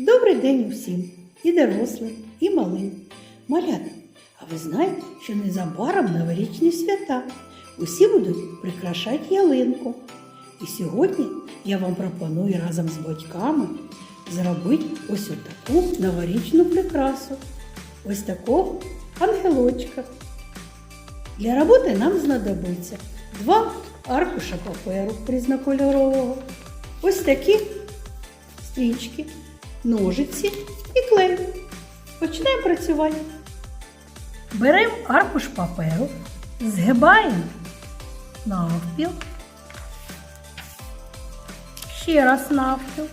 Добрий день усім, і дорослим, і малим. Малята, а ви знаєте, що незабаром новорічні свята. Усі будуть прикрашати ялинку. І сьогодні я вам пропоную разом з батьками зробити ось таку новорічну прикрасу. Ось такого ангелочка. Для роботи нам знадобиться два аркуша паперу різнокольорового, ось такі стрічки, ножиці і клей. Починаємо працювати. Беремо аркуш паперу, згибаємо навпіл, ще раз навпіл.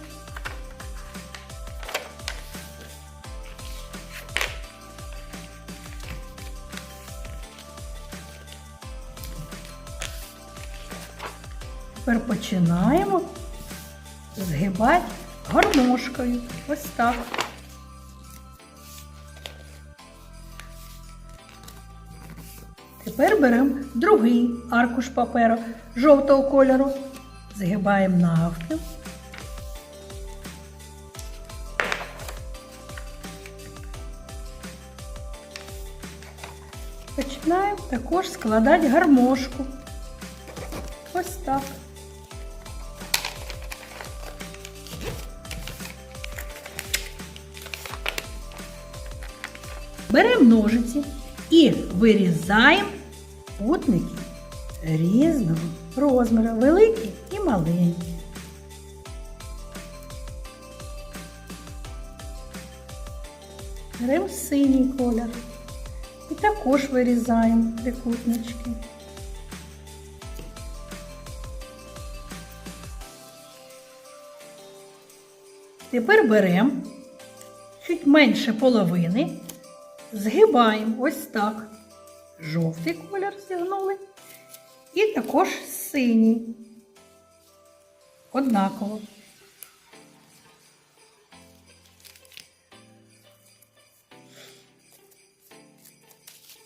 Тепер починаємо згибати гармошкою. Ось так. Тепер беремо другий аркуш паперу жовтого кольору, згибаємо навпіл. Починаємо також складати гармошку. Ось так. Беремо ножиці і вирізаємо кутники різного розміру, великі і маленькі. Беремо синій колір і також вирізаємо трикутнички. Тепер беремо чуть менше половини, згибаємо ось так. Жовтий колір зігнули і також синій. Однаково.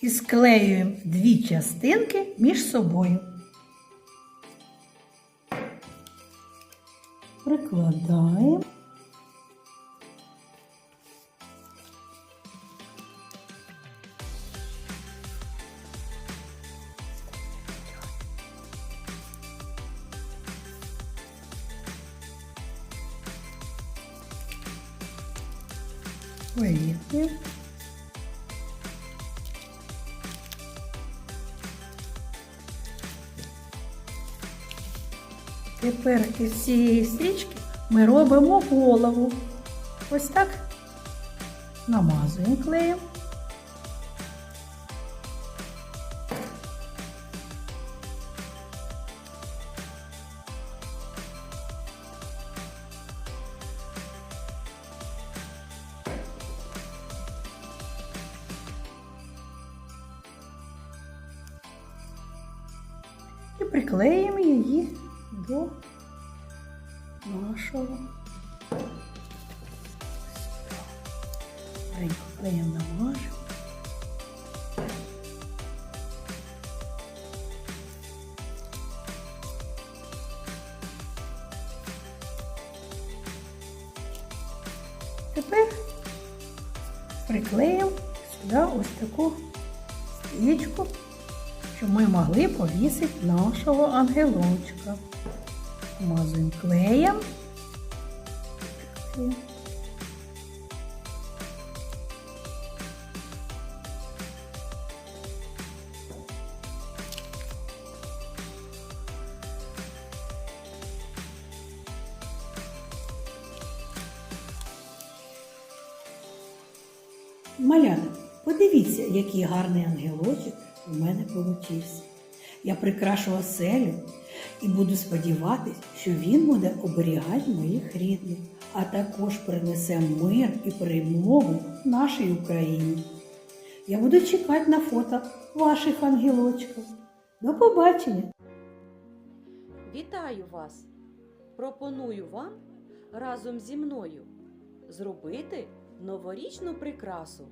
І склеюємо дві частинки між собою. Прикладаємо. Вирівнюємо. Тепер із цієї стрічки ми робимо голову. Ось так намазуємо клеєм. Приклеїмо її до нашого. Клеєм намажемо. Тепер приклеїмо сюди ось таку стрічку, щоб ми могли повісити нашого ангелочка. Мазуємо клеєм. Маляна, подивіться, який гарний ангелочок у мене получився. Я прикрашу оселю і буду сподіватись, що він буде оберігати моїх рідних, а також принесе мир і перемогу нашій Україні. Я буду чекати на фото ваших ангелочків. До побачення! Вітаю вас! Пропоную вам разом зі мною зробити новорічну прикрасу.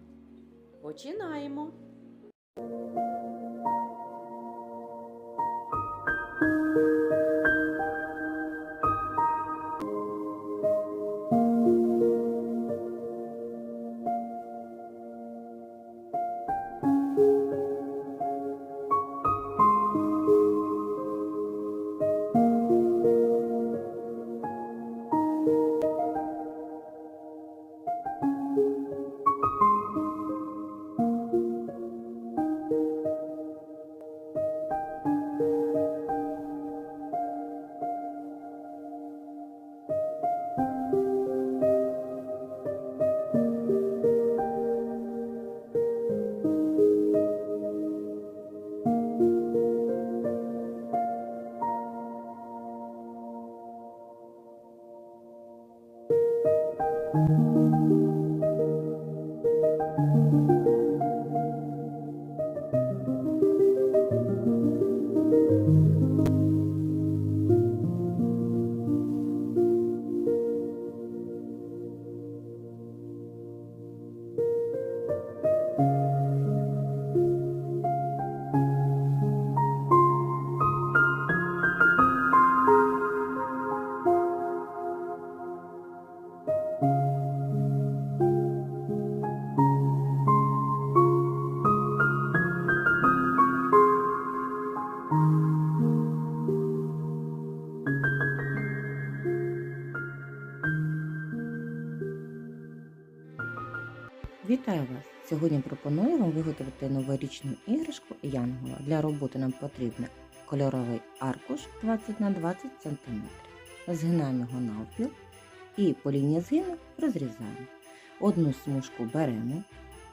Починаємо! Вітаю вас! Сьогодні пропоную вам виготовити новорічну іграшку Янгола. Для роботи нам потрібен кольоровий аркуш 20 на 20 см. Згинаємо його навпіл і по лінії згину розрізаємо. Одну смужку беремо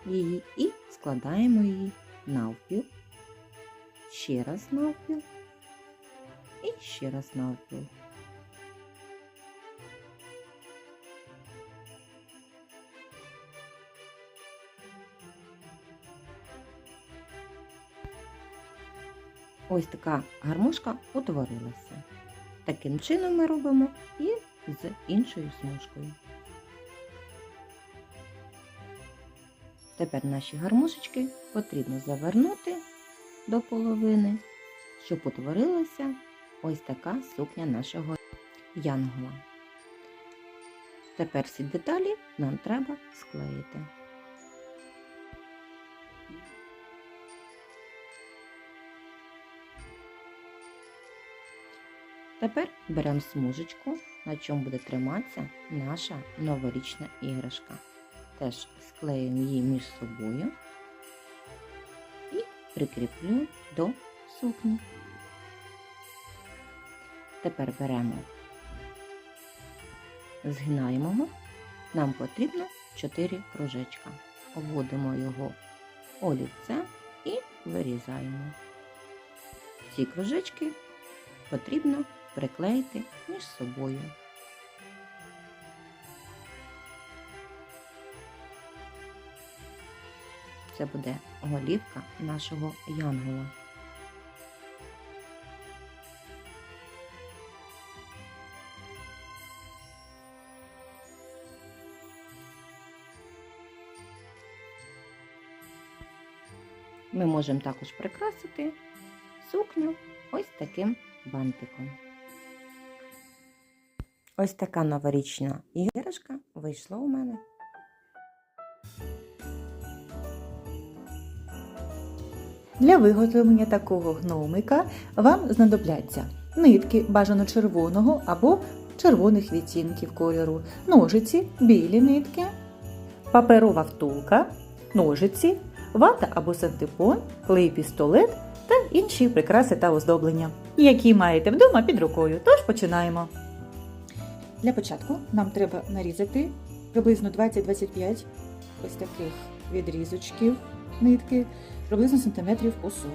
її і складаємо її навпіл, ще раз навпіл і ще раз навпіл. Ось така гармошка утворилася. Таким чином ми робимо і з іншою смужкою. Тепер наші гармошечки потрібно завернути до половини, щоб утворилася ось така сукня нашого янгола. Тепер всі деталі нам треба склеїти. Тепер беремо смужечку, на чому буде триматися наша новорічна іграшка. Теж склеюємо її між собою і прикріплю до сукні. Тепер беремо, згинаємо. Нам потрібно 4 кружечка. Обводимо його олівцем і вирізаємо. Ці кружечки потрібно приклеїти між собою. Це буде голівка нашого янгола. Ми можемо також прикрасити сукню ось таким бантиком. Ось така новорічна іграшка вийшла у мене. Для виготовлення такого гномика вам знадобляться нитки бажано червоного або червоних відтінків кольору, ножиці, білі нитки, паперова втулка, ножиці, вата або сантипон, клей пістолет та інші прикраси та оздоблення, які маєте вдома під рукою. Тож починаємо. Для початку нам треба нарізати приблизно 20-25 ось таких відрізочків нитки приблизно сантиметрів по 40.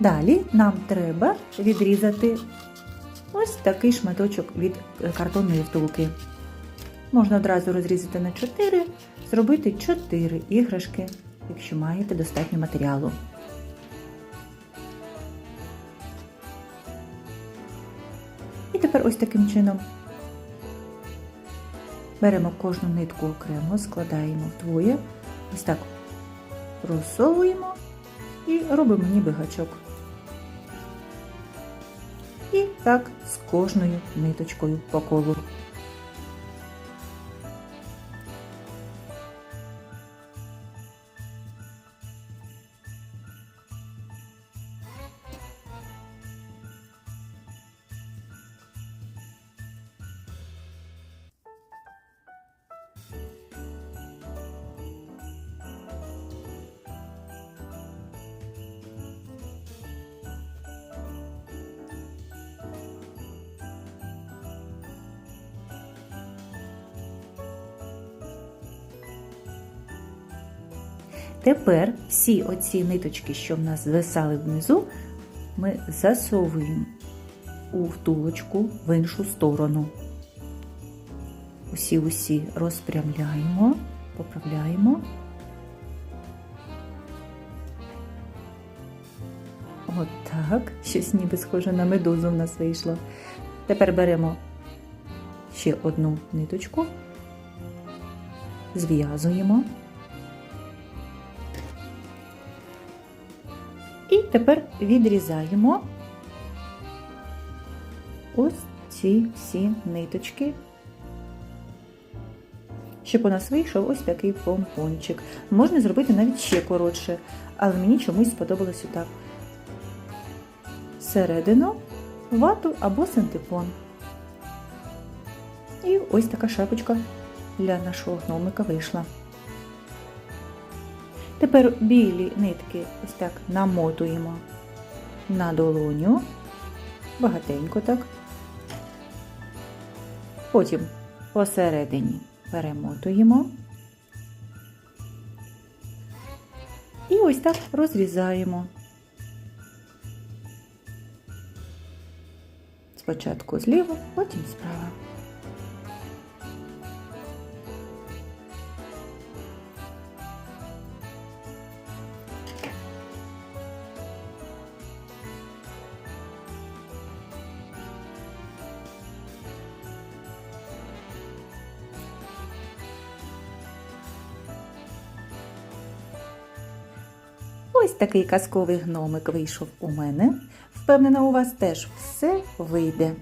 Далі нам треба відрізати ось такий шматочок від картонної втулки. Можна одразу розрізати на 4, зробити 4 іграшки, якщо маєте достатньо матеріалу. І тепер ось таким чином беремо кожну нитку окремо, складаємо вдвоє, ось так просовуємо і робимо ніби гачок. І так з кожною ниточкою по колу. Тепер всі оці ниточки, що в нас звисали внизу, ми засовуємо у втулочку в іншу сторону. Усі усі розпрямляємо, поправляємо. От так, щось ніби схоже на медузу в нас вийшло. Тепер беремо ще одну ниточку, зв'язуємо. І тепер відрізаємо ось ці всі ниточки, щоб у нас вийшов ось такий помпончик. Можна зробити навіть ще коротше, але мені чомусь сподобалось отак. Середину, вату або синтепон. І ось така шапочка для нашого гномика вийшла. Тепер білі нитки ось так намотуємо на долоню. Багатенько так. Потім посередині перемотуємо. І ось так розрізаємо. Спочатку зліва, потім справа. Такий казковий гномик вийшов у мене. Впевнена, у вас теж все вийде.